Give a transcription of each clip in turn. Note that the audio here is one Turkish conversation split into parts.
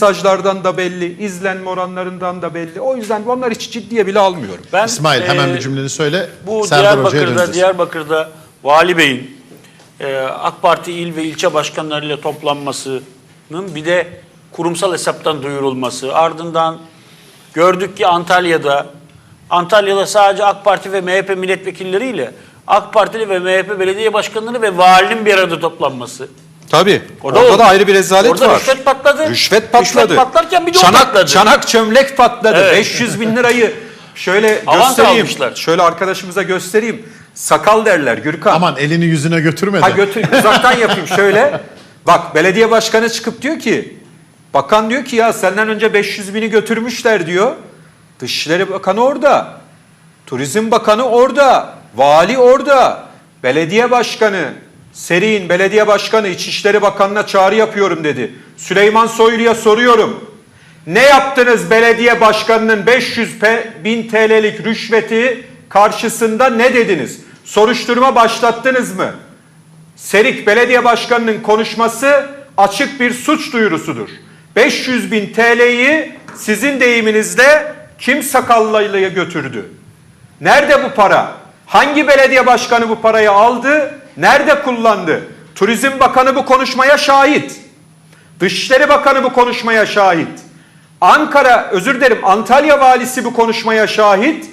mesajlardan da belli, izlenme oranlarından da belli. O yüzden onları hiç ciddiye bile almıyorum. Ben, İsmail hemen e, bir cümleni söyle. Bu Serdar Diyarbakır'da. Diyarbakır'da Vali Bey'in e, AK Parti il ve ilçe başkanlarıyla toplanmasının bir de kurumsal hesaptan duyurulması. Ardından gördük ki Antalya'da Antalya'da sadece AK Parti ve MHP milletvekilleriyle AK Partili ve MHP belediye başkanları ve valinin bir arada toplanması. Tabii. Orada oldu. da ayrı bir rezalet Orada var. rüşvet patladı. Rüşvet patladı. Rüşvet patlarken bir de çanak, patladı. Çanak çömlek patladı. Evet. 500 bin lirayı şöyle göstereyim. almışlar. Şöyle arkadaşımıza göstereyim. Sakal derler Gürkan. Aman elini yüzüne götürme de. Ha götür uzaktan yapayım şöyle. Bak belediye başkanı çıkıp diyor ki bakan diyor ki ya senden önce 500 bini götürmüşler diyor. Dışişleri Bakanı orada. Turizm Bakanı orada. Vali orada. Belediye Başkanı Seri'in belediye başkanı İçişleri Bakanı'na çağrı yapıyorum dedi. Süleyman Soylu'ya soruyorum. Ne yaptınız belediye başkanının 500 pe- bin TL'lik rüşveti karşısında ne dediniz? Soruşturma başlattınız mı? Serik Belediye Başkanı'nın konuşması açık bir suç duyurusudur. 500 bin TL'yi sizin deyiminizle kim sakallıyla götürdü? Nerede bu para? Hangi belediye başkanı bu parayı aldı? Nerede kullandı? Turizm Bakanı bu konuşmaya şahit. Dışişleri Bakanı bu konuşmaya şahit. Ankara, özür dilerim Antalya Valisi bu konuşmaya şahit.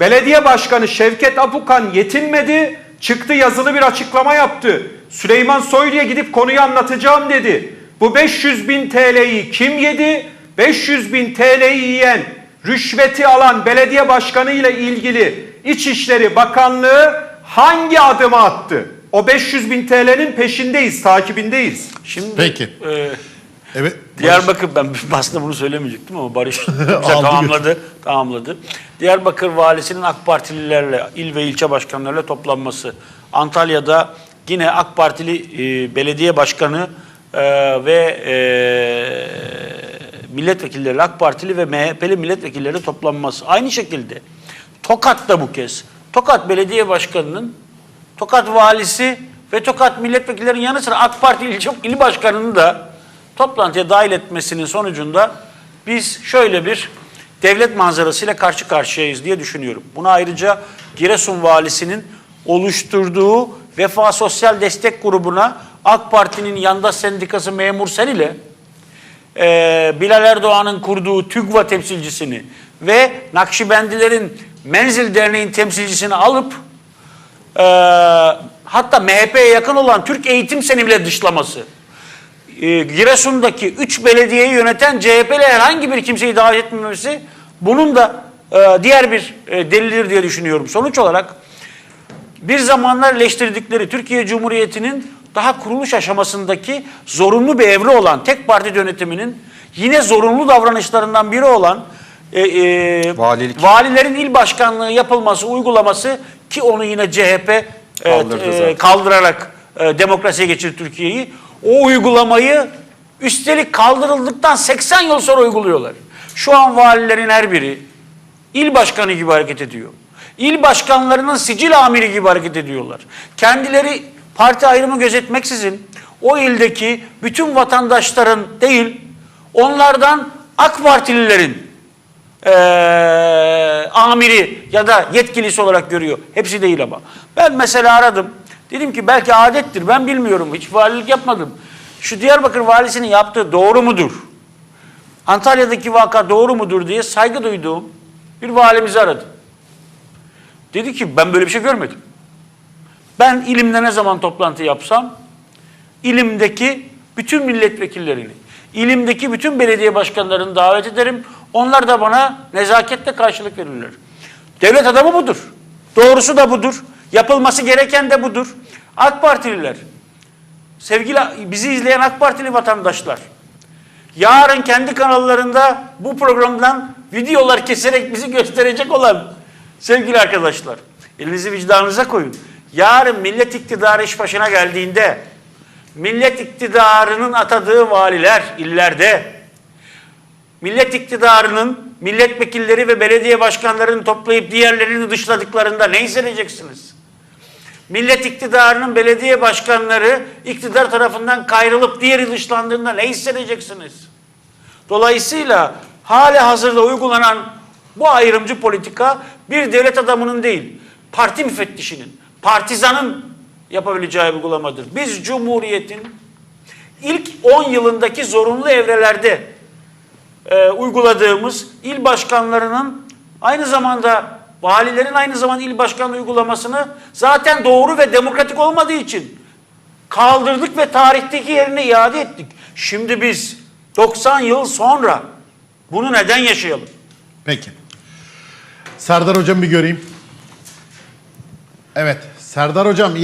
Belediye Başkanı Şevket Apukan yetinmedi. Çıktı yazılı bir açıklama yaptı. Süleyman Soylu'ya gidip konuyu anlatacağım dedi. Bu 500 bin TL'yi kim yedi? 500 bin TL'yi yiyen, rüşveti alan belediye başkanı ile ilgili İçişleri Bakanlığı hangi adımı attı? O 500 bin TL'nin peşindeyiz, takibindeyiz. Şimdi Peki. e, Evet. Diyarbakır ben aslında bunu söylemeyecektim ama Barış tamamladı, tamamladı. Diyarbakır valisinin AK Partililerle, il ve ilçe başkanlarıyla toplanması. Antalya'da yine AK Partili e, belediye başkanı e, ve e, milletvekilleri, AK Partili ve MHP'li milletvekilleri toplanması. Aynı şekilde Tokat'ta bu kez. Tokat Belediye Başkanı'nın Tokat valisi ve Tokat milletvekillerinin yanı sıra AK Parti il, il başkanını da toplantıya dahil etmesinin sonucunda biz şöyle bir devlet manzarasıyla karşı karşıyayız diye düşünüyorum. Buna ayrıca Giresun valisinin oluşturduğu Vefa Sosyal Destek Grubu'na AK Parti'nin yandaş sendikası Memur Sen ile e, Bilal Erdoğan'ın kurduğu TÜGVA temsilcisini ve Nakşibendilerin Menzil Derneği'nin temsilcisini alıp e, hatta MHP'ye yakın olan Türk Eğitim Seni bile dışlaması. E, Giresun'daki 3 belediyeyi yöneten CHP'li herhangi bir kimseyi davet etmemesi bunun da e, diğer bir e, delildir diye düşünüyorum. Sonuç olarak bir zamanlar eleştirdikleri Türkiye Cumhuriyeti'nin daha kuruluş aşamasındaki zorunlu bir evre olan tek parti yönetiminin yine zorunlu davranışlarından biri olan e, e, Valilik. valilerin il başkanlığı yapılması, uygulaması ki onu yine CHP e, Kaldırdı e, zaten. kaldırarak e, demokrasiye geçirdi Türkiye'yi. O uygulamayı üstelik kaldırıldıktan 80 yıl sonra uyguluyorlar. Şu an valilerin her biri il başkanı gibi hareket ediyor. İl başkanlarının sicil amiri gibi hareket ediyorlar. Kendileri parti ayrımı gözetmeksizin o ildeki bütün vatandaşların değil, onlardan AK Partililerin eee, amiri ya da yetkilisi olarak görüyor. Hepsi değil ama. Ben mesela aradım. Dedim ki belki adettir ben bilmiyorum. Hiç valilik yapmadım. Şu Diyarbakır valisinin yaptığı doğru mudur? Antalya'daki vaka doğru mudur diye saygı duyduğum bir valimizi aradım. Dedi ki ben böyle bir şey görmedim. Ben ilimde ne zaman toplantı yapsam ilimdeki bütün milletvekillerini, ilimdeki bütün belediye başkanlarını davet ederim. Onlar da bana nezaketle karşılık verirler. Devlet adamı budur. Doğrusu da budur. Yapılması gereken de budur. AK Partililer, sevgili bizi izleyen AK Partili vatandaşlar, yarın kendi kanallarında bu programdan videolar keserek bizi gösterecek olan sevgili arkadaşlar, elinizi vicdanınıza koyun. Yarın millet iktidarı iş başına geldiğinde, millet iktidarının atadığı valiler illerde, millet iktidarının milletvekilleri ve belediye başkanlarını toplayıp diğerlerini dışladıklarında ne hissedeceksiniz? Millet iktidarının belediye başkanları iktidar tarafından kayrılıp diğeri dışlandığında ne hissedeceksiniz? Dolayısıyla hali hazırda uygulanan bu ayrımcı politika bir devlet adamının değil, parti müfettişinin, partizanın yapabileceği uygulamadır. Biz Cumhuriyet'in ilk 10 yılındaki zorunlu evrelerde e, uyguladığımız il başkanlarının aynı zamanda valilerin aynı zamanda il başkanlığı uygulamasını zaten doğru ve demokratik olmadığı için kaldırdık ve tarihteki yerine iade ettik. Şimdi biz 90 yıl sonra bunu neden yaşayalım? Peki. Serdar hocam bir göreyim. Evet. Serdar hocam iyi